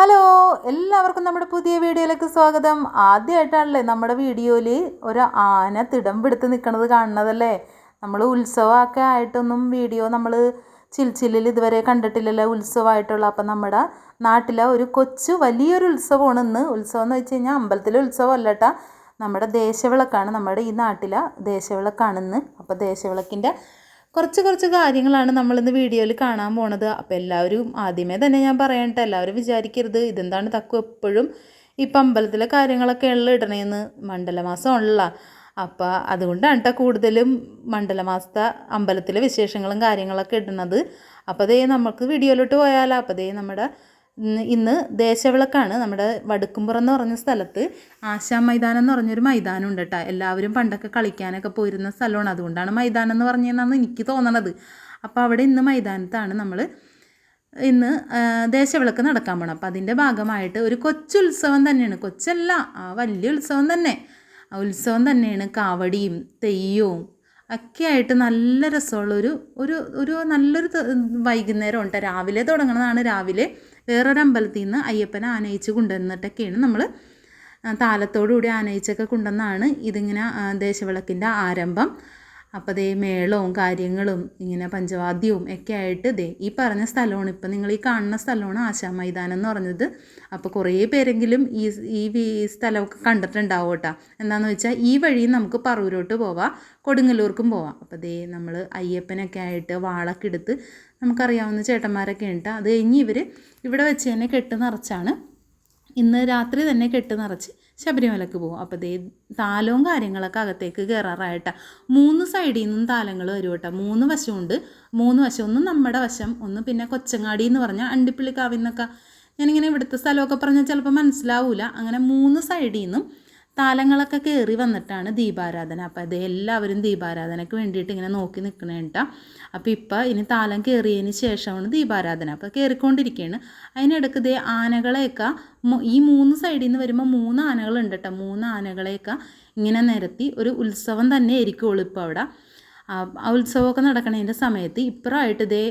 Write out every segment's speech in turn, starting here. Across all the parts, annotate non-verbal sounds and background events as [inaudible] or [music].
Hello എല്ലാവർക്കും നമ്മുടെ പുതിയ വീഡിയോയിലേക്ക് സ്വാഗതം. ആദ്യമായിട്ടാണല്ലേ നമ്മുടെ വീഡിയോയിൽ ഒരു ആന തിടം പിടുത്ത് നിൽക്കുന്നത് കാണുന്നതല്ലേ? നമ്മൾ ഉത്സവമൊക്കെ ആയിട്ടൊന്നും വീഡിയോ നമ്മൾ ചിൽച്ചില്ലിൽ ഇതുവരെ കണ്ടിട്ടില്ലല്ലോ ഉത്സവമായിട്ടുള്ള. അപ്പം നമ്മുടെ നാട്ടിലെ ഒരു കൊച്ചു വലിയൊരു ഉത്സവമാണ് ഇന്ന്. ഉത്സവം എന്ന് വെച്ച് കഴിഞ്ഞാൽ അമ്പലത്തിലെ ഉത്സവം അല്ലട്ടാ നമ്മുടെ ദേശവിളക്കാണ് നമ്മുടെ ഈ നാട്ടിലെ ദേശവിളക്കാണ് ഇന്ന്. അപ്പോൾ ദേശവിളക്കിന്റെ കുറച്ച് കുറച്ച് കാര്യങ്ങളാണ് നമ്മളിന്ന് വീഡിയോയിൽ കാണാൻ പോണത്. അപ്പോൾ എല്ലാവരും ആദ്യമേ തന്നെ ഞാൻ പറയട്ടെ എല്ലാവരും വിചാരിക്കരുത്. ഇതെന്താണ് തക്കു എപ്പോഴും ഇപ്പം അമ്പലത്തിലെ കാര്യങ്ങളൊക്കെ ഉള്ള ഇടണേന്ന് മണ്ഡലമാസം ഉള്ള അപ്പോൾ അതുകൊണ്ടാണ് കേട്ടോ കൂടുതലും മണ്ഡലമാസത്തെ അമ്പലത്തിലെ വിശേഷങ്ങളും കാര്യങ്ങളൊക്കെ ഇടുന്നത്. അപ്പോൾ അതേ നമുക്ക് വീഡിയോയിലോട്ട് പോയാലോ? അപ്പോൾ അതേ നമ്മുടെ ഇന്ന് ദേശവിളക്കാണ് നമ്മുടെ വടുക്കുംപുറം എന്ന് പറഞ്ഞ സ്ഥലത്ത് ആശാ മൈതാനം എന്ന് പറഞ്ഞൊരു മൈതാനം ഉണ്ട് കേട്ടോ എല്ലാവരും പണ്ടൊക്കെ കളിക്കാനൊക്കെ പോയിരുന്ന സ്ഥലമാണ്. അതുകൊണ്ടാണ് മൈതാനം എന്ന് പറഞ്ഞതെന്നാണ് എനിക്ക് തോന്നണത്. അപ്പോൾ അവിടെ ഇന്ന് മൈതാനത്താണ് നമ്മൾ ഇന്ന് ദേശവിളക്ക് നടക്കാൻ പോകണം അപ്പോൾ അതിന്റെ ഭാഗമായിട്ട് ഒരു കൊച്ചുത്സവം തന്നെയാണ്. കൊച്ചല്ല ആ വലിയ ഉത്സവം തന്നെ. ആ ഉത്സവം തന്നെയാണ് കാവടിയും തെയ്യവും ഒക്കെ ആയിട്ട് നല്ല രസമുള്ള ഒരു ഒരു ഒരു നല്ലൊരു വൈകുന്നേരം ഉണ്ട്? രാവിലെ തുടങ്ങുന്നതാണ് രാവിലെ വേറൊരു അമ്പലത്തിൽ നിന്ന് അയ്യപ്പനെ ആനയിച്ച് കൊണ്ടുവന്നിട്ടൊക്കെയാണ് നമ്മൾ താലത്തോടുകൂടി ആനയിച്ചൊക്കെ കൊണ്ടുവന്നാണ് ഇതിങ്ങനെ ദേശവിളക്കിന്റെ ആരംഭം. അപ്പോൾ ദേ മേളവും കാര്യങ്ങളും ഇങ്ങനെ പഞ്ചവാദ്യവും ഒക്കെ ആയിട്ട് ദേ ഈ പറഞ്ഞ സ്ഥലമാണ്. ഇപ്പം നിങ്ങൾ ഈ കാണുന്ന സ്ഥലമാണ് ആശാ മൈതാനം എന്ന് പറഞ്ഞത്. അപ്പോൾ കുറേ പേരെങ്കിലും ഈ ഈ സ്ഥലമൊക്കെ കണ്ടിട്ടുണ്ടാവും കേട്ടോ. എന്താണെന്ന് വെച്ചാൽ ഈ വഴി നമുക്ക് പറവൂരോട്ട് പോവാം കൊടുങ്ങല്ലൂർക്കും പോവാം. അപ്പോൾ ദേ നമ്മൾ അയ്യപ്പനൊക്കെ ആയിട്ട് വാളൊക്കെ എടുത്ത് നമുക്കറിയാവുന്ന ചേട്ടന്മാരൊക്കെ ഉണ്ട്. അത് കഴിഞ്ഞ് ഇവർ ഇവിടെ വെച്ച് തന്നെ കെട്ട് നിറച്ചാണ്. ഇന്ന് രാത്രി തന്നെ കെട്ട് നിറച്ച് ശബരിമലക്ക് പോകും. അപ്പോൾ ദേ താലവും കാര്യങ്ങളൊക്കെ അകത്തേക്ക് കയറാറായിട്ടാ മൂന്ന് സൈഡിൽ നിന്നും താലങ്ങൾ വരും കേട്ടോ. മൂന്ന് വശമുണ്ട്. മൂന്ന് വശം. ഒന്ന് നമ്മുടെ വശം ഒന്ന് പിന്നെ കൊച്ചങ്ങാടി എന്ന് പറഞ്ഞാൽ അണ്ടിപ്പിള്ളിക്കാവിന്നൊക്കെ ഞാനിങ്ങനെ ഇവിടുത്തെ സ്ഥലമൊക്കെ പറഞ്ഞാൽ ചിലപ്പോൾ മനസ്സിലാവൂല. അങ്ങനെ മൂന്ന് സൈഡിൽ നിന്നും താലങ്ങളൊക്കെ കയറി വന്നിട്ടാണ് ദീപാരാധന. അപ്പോൾ അത് എല്ലാവരും ദീപാരാധനയ്ക്ക് വേണ്ടിയിട്ട് ഇങ്ങനെ നോക്കി നിൽക്കണേ കേട്ടോ അപ്പോൾ ഇപ്പോൾ ഇനി താലം കയറിയതിന് ശേഷമാണ് ദീപാരാധന. അപ്പോൾ കയറിക്കൊണ്ടിരിക്കുകയാണ് അതിനിടയ്ക്ക് ഇതേ ആനകളെയൊക്കെ ഈ മൂന്ന് സൈഡിൽ നിന്ന് വരുമ്പോൾ മൂന്ന് ആനകളുണ്ട് കേട്ടോ മൂന്ന് ആനകളെയൊക്കെ ഇങ്ങനെ നിരത്തി ഒരു ഉത്സവം തന്നെ ആയിരിക്കുള്ളൂ ഇപ്പോൾ അവിടെ. ആ ഉത്സവമൊക്കെ നടക്കണതിന്റെ സമയത്ത് ഇപ്പുറമായിട്ട് ഇതേ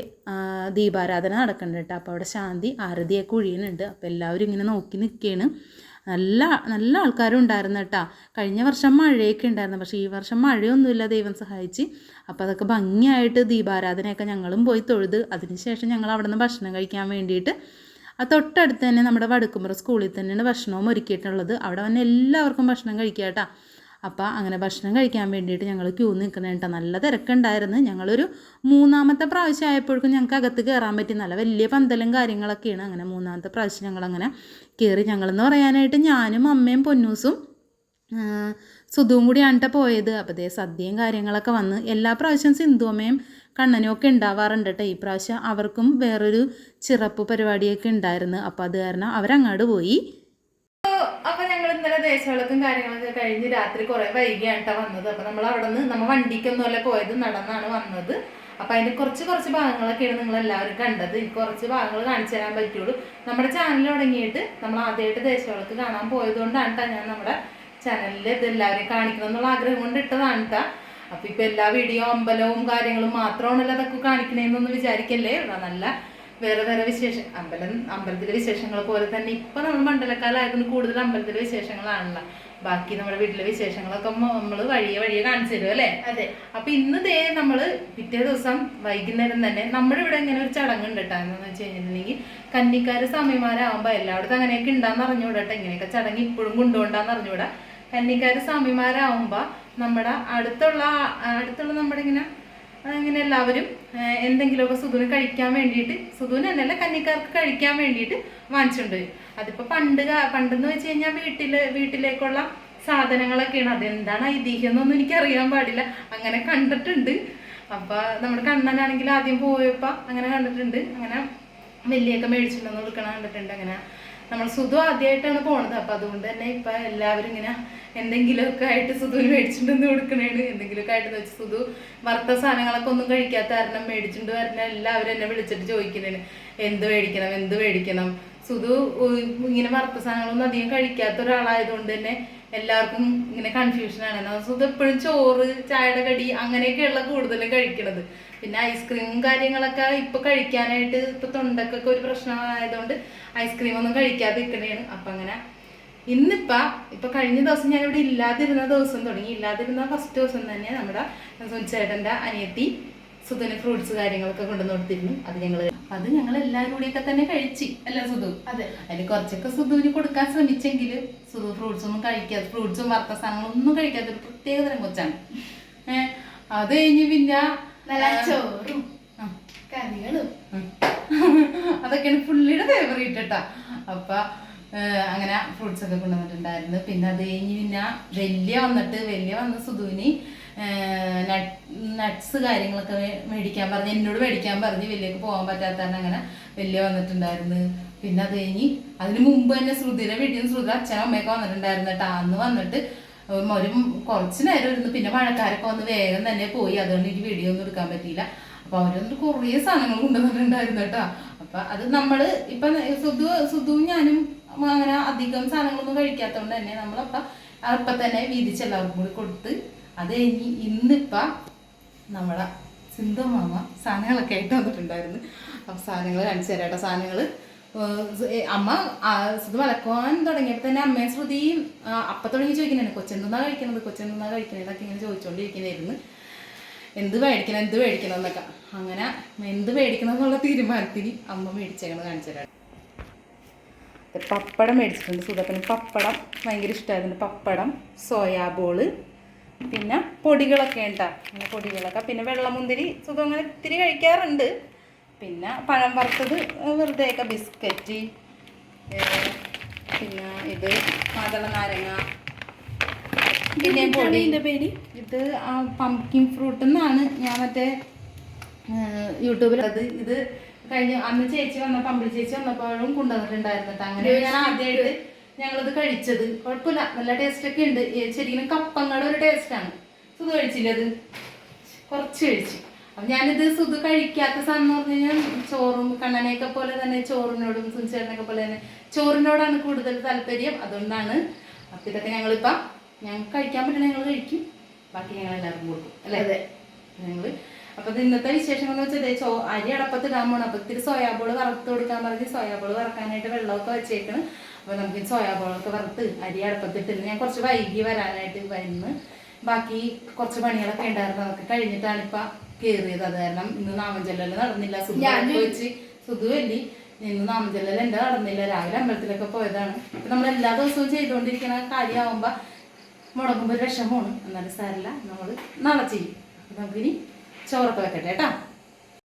ദീപാരാധന നടക്കുന്നുണ്ട് കേട്ടോ അപ്പോൾ അവിടെ ശാന്തി ആരതിയൊക്കെ ഒഴിയുന്നുണ്ട്. അപ്പോൾ എല്ലാവരും ഇങ്ങനെ നോക്കി നിൽക്കുകയാണ് നല്ല നല്ല ആൾക്കാരും ഉണ്ടായിരുന്നു കേട്ടോ. കഴിഞ്ഞ വർഷം മഴയൊക്കെ ഉണ്ടായിരുന്നു. പക്ഷേ ഈ വർഷം മഴയൊന്നുമില്ല ദൈവം സഹായിച്ച്. അപ്പോൾ അതൊക്കെ ഭംഗിയായിട്ട് ദീപാരാധനയൊക്കെ ഞങ്ങളും പോയി തൊഴുത് അതിനുശേഷം ഞങ്ങൾ അവിടെ നിന്ന് ഭക്ഷണം കഴിക്കാൻ വേണ്ടിയിട്ട്. ആ തൊട്ടടുത്ത് തന്നെ നമ്മുടെ വടുക്കുമ്പുറ സ്കൂളിൽ തന്നെയാണ് ഭക്ഷണവും ഒരുക്കിയിട്ടുള്ളത്. അവിടെ വന്ന് എല്ലാവർക്കും ഭക്ഷണം കഴിക്കുക കേട്ടോ. അപ്പോൾ അങ്ങനെ ഭക്ഷണം കഴിക്കാൻ വേണ്ടിയിട്ട് ഞങ്ങൾ ക്യൂ നിൽക്കണം കേട്ടോ നല്ല തിരക്കുണ്ടായിരുന്നു. ഞങ്ങളൊരു മൂന്നാമത്തെ പ്രാവശ്യം ആയപ്പോഴേക്കും ഞങ്ങൾക്ക് അകത്ത് കയറാൻ പറ്റി. നല്ല വലിയ പന്തലും കാര്യങ്ങളൊക്കെയാണ്. അങ്ങനെ മൂന്നാമത്തെ പ്രാവശ്യം ഞങ്ങളങ്ങനെ കയറി ഞങ്ങളെന്ന് പറയാനായിട്ട് ഞാനും അമ്മയും പൊന്നൂസും സുധുവും കൂടിയാണ് പോയത്. അപ്പോൾ ദേ സദ്യയും കാര്യങ്ങളൊക്കെ വന്ന് എല്ലാ പ്രാവശ്യം സിന്ധുവമ്മയും കണ്ണനും ഒക്കെ ഉണ്ടാവാറുണ്ട് കേട്ടോ ഈ പ്രാവശ്യം അവർക്കും വേറൊരു ചിറപ്പ് പരിപാടിയൊക്കെ ഉണ്ടായിരുന്നു. അപ്പോൾ അത് കാരണം അവരങ്ങോട്ട് പോയി. ഞങ്ങൾ ഇന്നലെ ദേശവിളക്കും കാര്യങ്ങളൊക്കെ കഴിഞ്ഞ് രാത്രി കുറെ വൈകിയാണ് വന്നത്. അപ്പൊ നമ്മൾ അവിടെ നിന്ന് നമ്മ വണ്ടിക്കൊന്നുമല്ല പോയത് നടന്നാണ് വന്നത്. അപ്പൊ അതിന്റെ കുറച്ച് കുറച്ച് ഭാഗങ്ങളൊക്കെയാണ് നിങ്ങൾ എല്ലാവരും കണ്ടത്. കുറച്ച് ഭാഗങ്ങൾ കാണിച്ചു തരാൻ പറ്റുള്ളൂ. നമ്മുടെ ചാനൽ തുടങ്ങിയിട്ട് നമ്മൾ ആദ്യമായിട്ട് ദേശവിളക്ക് കാണാൻ പോയതുകൊണ്ടാണ് ട്ടോ ഞാൻ നമ്മുടെ ചാനലിൽ ഇത് എല്ലാവരെയും കാണിക്കണം എന്നുള്ള ആഗ്രഹം കൊണ്ട് ഇട്ടതാണ് ട്ടാ. അപ്പൊ ഇപ്പൊ എല്ലാ വീഡിയോ അമ്പലവും കാര്യങ്ങളും മാത്രമാണല്ലോ അതൊക്കെ കാണിക്കണേന്നൊന്നും വിചാരിക്കല്ലേ? നല്ല വേറെ വേറെ വിശേഷം അമ്പലം അമ്പലത്തിലെ വിശേഷങ്ങൾ പോലെ തന്നെ ഇപ്പൊ നമ്മൾ മണ്ഡലക്കാലായതുകൊണ്ട് കൂടുതൽ അമ്പലത്തിലെ വിശേഷങ്ങളാണല്ലോ. ബാക്കി നമ്മുടെ വീട്ടിലെ വിശേഷങ്ങളൊക്കെ നമ്മൾ വഴിയെ വഴിയെ കാണിച്ചു തരും അല്ലേ? അതെ. അപ്പൊ ഇന്ന് ദേ നമ്മൾ പിറ്റേ ദിവസം വൈകുന്നേരം തന്നെ നമ്മുടെ ഇവിടെ ഇങ്ങനെ ഒരു ചടങ്ങുണ്ട് കേട്ടോ എന്ന് വെച്ച് കഴിഞ്ഞിട്ടുണ്ടെങ്കിൽ കന്നിക്കാര് സ്വാമിമാരാകുമ്പോ എല്ലായിടത്തും അങ്ങനെയൊക്കെ ഉണ്ടാന്ന് അറിഞ്ഞുകൂടാ ട്ടോ. ഇങ്ങനെയൊക്കെ ചടങ്ങ് ഇപ്പോഴും കൊണ്ടുപോണ്ടാന്ന് അറിഞ്ഞുകൂടാ കന്നിക്കാര് സ്വാമിമാരാകുമ്പോ നമ്മുടെ അടുത്തുള്ള അടുത്തുള്ള നമ്മുടെ ഇങ്ങനെ ആ, ഇങ്ങനെ എല്ലാവരും എന്തെങ്കിലുമൊക്കെ സുധുവിന് കഴിക്കാൻ വേണ്ടിയിട്ട് സുധുവിന് എന്നല്ല കന്നിക്കാർക്ക് കഴിക്കാൻ വേണ്ടിയിട്ട് വാങ്ങിച്ചുകൊണ്ട് വരും അതിപ്പോ പണ്ട് പണ്ടെന്ന് വെച്ച് കഴിഞ്ഞാൽ വീട്ടിൽ വീട്ടിലേക്കുള്ള സാധനങ്ങളൊക്കെയാണ്. അതെന്താണ് ഐതിഹ്യം എന്നൊന്നും എനിക്ക് അറിയാൻ പാടില്ല. അങ്ങനെ കണ്ടിട്ടുണ്ട്. അപ്പൊ നമ്മുടെ കണ്ണനാണെങ്കിൽ ആദ്യം പോയപ്പോ അങ്ങനെ കണ്ടിട്ടുണ്ട്. അങ്ങനെ വലിയൊക്കെ മേടിച്ചിട്ടുണ്ടെന്ന് കൊടുക്കണ കണ്ടിട്ടുണ്ട്. അങ്ങനെ നമ്മൾ സുധു ആദ്യമായിട്ടാണ് പോണത്. അപ്പൊ അതുകൊണ്ട് തന്നെ ഇപ്പൊ എല്ലാവരും ഇങ്ങനെ എന്തെങ്കിലുമൊക്കെ ആയിട്ട് സുധുവിന് മേടിച്ചിട്ടുണ്ടെന്ന് കൊടുക്കണേണ്. എന്തെങ്കിലുമൊക്കെ ആയിട്ട് വെച്ച് സുധു വറുത്ത സാധനങ്ങളൊക്കെ ഒന്നും കഴിക്കാത്ത കാരണം മേടിച്ചിട്ട് വരുന്ന എല്ലാവരും എന്നെ വിളിച്ചിട്ട് ചോദിക്കുന്നതിന് എന്ത് മേടിക്കണം എന്ത് മേടിക്കണം? സുധു ഇങ്ങനെ വറുത്ത സാധനങ്ങളൊന്നും അധികം കഴിക്കാത്ത ഒരാളായതുകൊണ്ട് തന്നെ എല്ലാവർക്കും ഇങ്ങനെ കൺഫ്യൂഷൻ ആണ്. സുധു എപ്പോഴും ചോറ് ചായയുടെ കടി അങ്ങനെയൊക്കെയുള്ള കൂടുതലും കഴിക്കണത്. പിന്നെ ഐസ്ക്രീമും കാര്യങ്ങളൊക്കെ ഇപ്പൊ കഴിക്കാനായിട്ട് ഇപ്പൊ തൊണ്ടക്കൊക്കെ ഒരു പ്രശ്നമായതുകൊണ്ട് ഐസ്ക്രീം ഒന്നും കഴിക്കാതെ ഇരിക്കണേണ്. അപ്പൊ അങ്ങനെ ഇന്നിപ്പ ഇപ്പൊ കഴിഞ്ഞ ദിവസം ഞാൻ ഇവിടെ ഇല്ലാതിരുന്ന ദിവസം തുടങ്ങി. ഇല്ലാതിരുന്ന ഫസ്റ്റ് ദിവസം തന്നെ നമ്മുടെ സുനിച്ചേട്ടന്റെ അനിയത്തി സുധന് ഫ്രൂട്ട്സ് കാര്യങ്ങളൊക്കെ കൊണ്ടുവന്ന് കൊടുത്തിരുന്നു. അത് ഞങ്ങൾ അത് ഞങ്ങൾ എല്ലാവരും കൂടിയൊക്കെ തന്നെ കഴിച്ചു. അല്ല സുധു? അതെ. അതിൽ കുറച്ചൊക്കെ സുധുവിന് കൊടുക്കാൻ ശ്രമിച്ചെങ്കിൽ സുധു ഫ്രൂട്ട്സ് ഒന്നും കഴിക്കാതെ ഫ്രൂട്ട്സും വറുത്ത സാധനങ്ങളൊന്നും കഴിക്കാത്ത ഒരു പ്രത്യേക തരം കൊച്ചാണ്. ഏഹ് അത് കഴിഞ്ഞ് പിന്നെ നല്ല ചോറും കറികളും. [laughs] അതൊക്കെയാണ് പുള്ളിയുടെ ഫേവറേറ്റ് കേട്ടാ അപ്പൊ അങ്ങനെ ഫ്രൂട്ട്സ് ഒക്കെ കൊണ്ടുവന്നിട്ടുണ്ടായിരുന്നു. പിന്നെ അത് കഴിഞ്ഞ് പിന്നെ വലിയ വന്നിട്ട് വലിയ വന്ന സുധുവിന് നട്ട്സ് കാര്യങ്ങളൊക്കെ മേടിക്കാൻ പറഞ്ഞ് എന്നോട് മേടിക്കാൻ പറഞ്ഞ് വലിയക്ക് പോകാൻ പറ്റാത്ത അങ്ങനെ വലിയ വന്നിട്ടുണ്ടായിരുന്നു. പിന്നെ അത് കഴിഞ്ഞ് അതിന് മുമ്പ് തന്നെ ശ്രുതിയുടെ വീട്ടിൽ നിന്ന് ശ്രുതി അച്ഛനും അമ്മയൊക്കെ വന്നിട്ടുണ്ടായിരുന്നു കേട്ടോ അന്ന് വന്നിട്ട് ഒരു കുറച്ച് നേരം ഇരുന്ന് പിന്നെ മഴക്കാരൊക്കെ വന്ന് വേഗം തന്നെ പോയി. അതുകൊണ്ട് എനിക്ക് വീഡിയോ ഒന്നും എടുക്കാൻ പറ്റിയില്ല. അപ്പൊ അവരൊന്നും കുറേ സാധനങ്ങൾ കൊണ്ടുവന്നിട്ടുണ്ടായിരുന്നു കേട്ടോ. അപ്പൊ അത് നമ്മൾ ഇപ്പൊ സുധു സുധുവും ഞാനും അങ്ങനെ അധികം സാധനങ്ങളൊന്നും കഴിക്കാത്തതുകൊണ്ട് തന്നെ നമ്മളപ്പ അപ്പൊ തന്നെ വീതിച്ച് എല്ലാവർക്കും കൂടി കൊടുത്ത് അത് കഴിഞ്ഞ് ഇന്നിപ്പ നമ്മളെ സിന്ധു മാമ സാധനങ്ങളൊക്കെ ആയിട്ട് വന്നിട്ടുണ്ടായിരുന്നു. അപ്പൊ സാധനങ്ങൾ കാണിച്ചു തരാം കേട്ടോ. സാധനങ്ങൾ അമ്മ ഇത് വലക്കുവാൻ തുടങ്ങിയപ്പോൾ തന്നെ അമ്മയും ശ്രുതിയും അപ്പ തുടങ്ങി ചോദിക്കുന്നുണ്ട് കൊച്ചെന്തുന്നാ കഴിക്കുന്നത്? കൊച്ചെന്തുന്നാ കഴിക്കുന്നത്? ഇതൊക്കെ ഇങ്ങനെ ചോദിച്ചുകൊണ്ടിരിക്കുന്നതായിരുന്നു എന്ത് മേടിക്കണം? എന്ത് മേടിക്കണം? എന്നൊക്കെ. അങ്ങനെ എന്ത് മേടിക്കണം എന്നുള്ള തീരുമാനത്തിന് അമ്മ മേടിച്ചേക്കണത് കാണിച്ചു തരാം. പപ്പടം മേടിച്ചിട്ടുണ്ട് സുധപ്പന്. പപ്പടം ഭയങ്കര ഇഷ്ടമായിരുന്നു പപ്പടം സോയാബോൾ പിന്നെ പൊടികളൊക്കെ ഉണ്ടാ? പൊടികളൊക്കെ. പിന്നെ വെള്ളമുന്തിരി സുഖം അങ്ങനെ ഇത്തിരി കഴിക്കാറുണ്ട്. പിന്നെ പഴം വറുത്തത് വെറുതെയൊക്കെ ബിസ്ക്കറ്റ് പിന്നെ ഇത് മാതള നാരങ്ങ പിന്നെ പൊടി. പേര്? ഇത് പംകിൻ ഫ്രൂട്ട് എന്നാണ്. ഞാൻ മറ്റേ യൂട്യൂബിലത് യൂട്യൂബിൽ അത് ഇത് കഴിഞ്ഞ അന്ന് ചേച്ചി വന്നപ്പോൾ അമ്പിളി ചേച്ചി വന്നപ്പോഴും കൊണ്ടുവന്നിട്ടുണ്ടായിരുന്നു ട്ടോ. അങ്ങനെ ഞാൻ ആദ്യമായിട്ട് ഞങ്ങളിത് കഴിച്ചത്. കുഴപ്പമില്ല. നല്ല ടേസ്റ്റ് ഒക്കെ ഉണ്ട്. ശരിക്കും കപ്പങ്ങളുടെ ഒരു ടേസ്റ്റാണ് ഇത് കഴിച്ചില്ലത് കുറച്ച് കഴിച്ചു. അപ്പം ഞാനിത് സുധു കഴിക്കാത്ത സാധനം പറഞ്ഞു കഴിഞ്ഞാൽ ചോറും കണ്ണനെയൊക്കെ പോലെ തന്നെ ചോറിനോടും സുനിച്ചേട്ടനൊക്കെ പോലെ തന്നെ ചോറിനോടാണ് കൂടുതൽ താല്പര്യം. അതുകൊണ്ടാണ് അപ്പം ഇതൊക്കെ ഞങ്ങളിപ്പം ഞങ്ങൾക്ക് കഴിക്കാൻ പറ്റണ ഞങ്ങൾ കഴിക്കും. ബാക്കി ഞങ്ങൾ എല്ലാവർക്കും കൊടുക്കും അല്ലേ? അതെ. അപ്പൊ ഇന്നത്തെ വിശേഷങ്ങൾ എന്ന് വെച്ചാൽ ചോ അരി അടപ്പത്ത് ഇടാൻ പോകണം അപ്പൊ ഇത്തിരി സോയാബോൾ വറുത്ത് കൊടുക്കാൻ പറഞ്ഞ് സോയാബോൾ വറക്കാനായിട്ട് വെള്ളമൊക്കെ വെച്ചേക്കണം. അപ്പൊ നമുക്ക് സോയാബോളൊക്കെ വറുത്ത് അരി അടപ്പത്തിട്ടിരുന്ന് ഞാൻ കുറച്ച് വൈകി വരാനായിട്ട് വരുന്നു. ബാക്കി കുറച്ച് പണികളൊക്കെ ഉണ്ടായിരുന്നു. അതൊക്കെ കഴിഞ്ഞിട്ടാണ് ഇപ്പൊ കയറിയത് അത് കാരണം ഇന്ന് നാമജല്ലല് നടന്നില്ല. ഞാനും- വെച്ച്. സുധുവല്ലി ഇന്ന് നാമജല്ലല് എന്റെ നടന്നില്ല? രാവിലെ അമ്പലത്തിലൊക്കെ പോയതാണ്. നമ്മൾ എല്ലാ ദിവസവും ചെയ്തുകൊണ്ടിരിക്കുന്ന കാര്യമാകുമ്പോ മുടങ്ങുമ്പോൾ ഒരു വിഷമമാണ്. എന്നാലും സാരല്ല നമ്മൾ നാളെ ചെയ്യും. അപ്പൊ നമുക്കിനി ചോറൊക്കെ വെക്കട്ടെ കേട്ടോ.